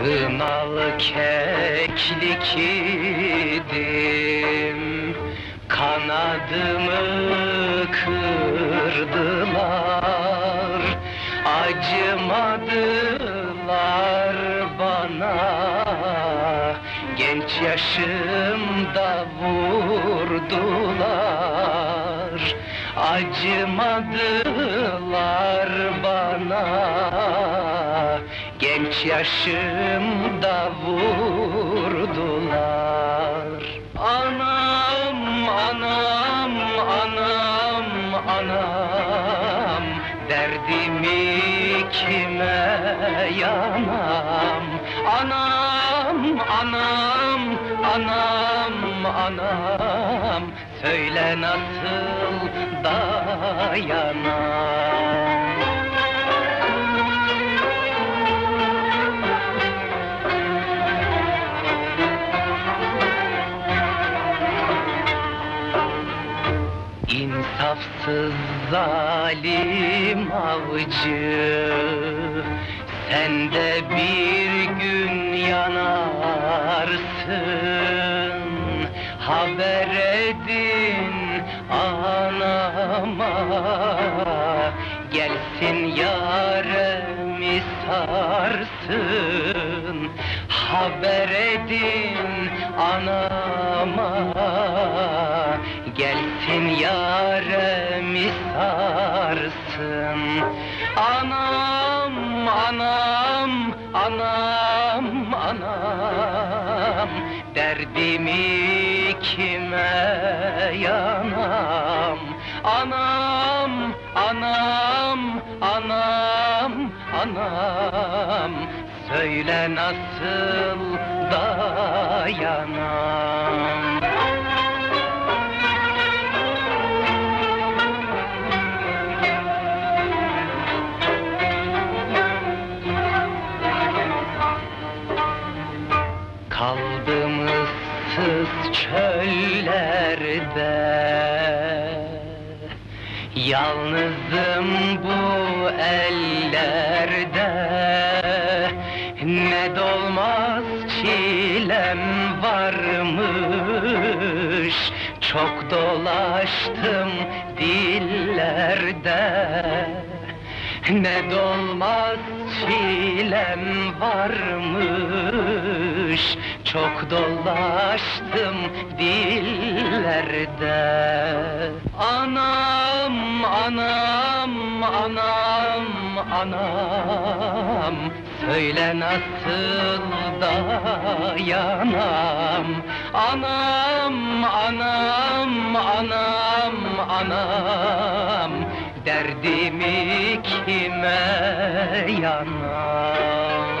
Kınalı keklik idim Kanadımı kırdılar. Acımadılar bana. Genç yaşımda vurdular. Acımadılar bana Genç yaşımda vurdular. Anam, anam, anam, anam. Derdimi kime yanam? Anam, anam, anam, anam. Söyle nasıl dayanam İnsafsız zalim avcı. Sen de bir gün yanarsın Haber edin anama. Gelsin yaremi sarsın Haber edin anama yaremi sarsın Anam, anam, anam, anam. Derdimi kime yanam? Anam, anam, anam, anam. Söyle nasıl dayanam Kaldım ıssız çöllerde Yalnızım bu ellerde Ne dolmaz çilem varmış Çok dolaştım dillerde. Ne dolmaz çilem varmış Çok dolaştım dillerde. Anam, anam, anam, anam. Söyle nasıl dayanam Anam, anam, anam, anam. Derdimi kime yanam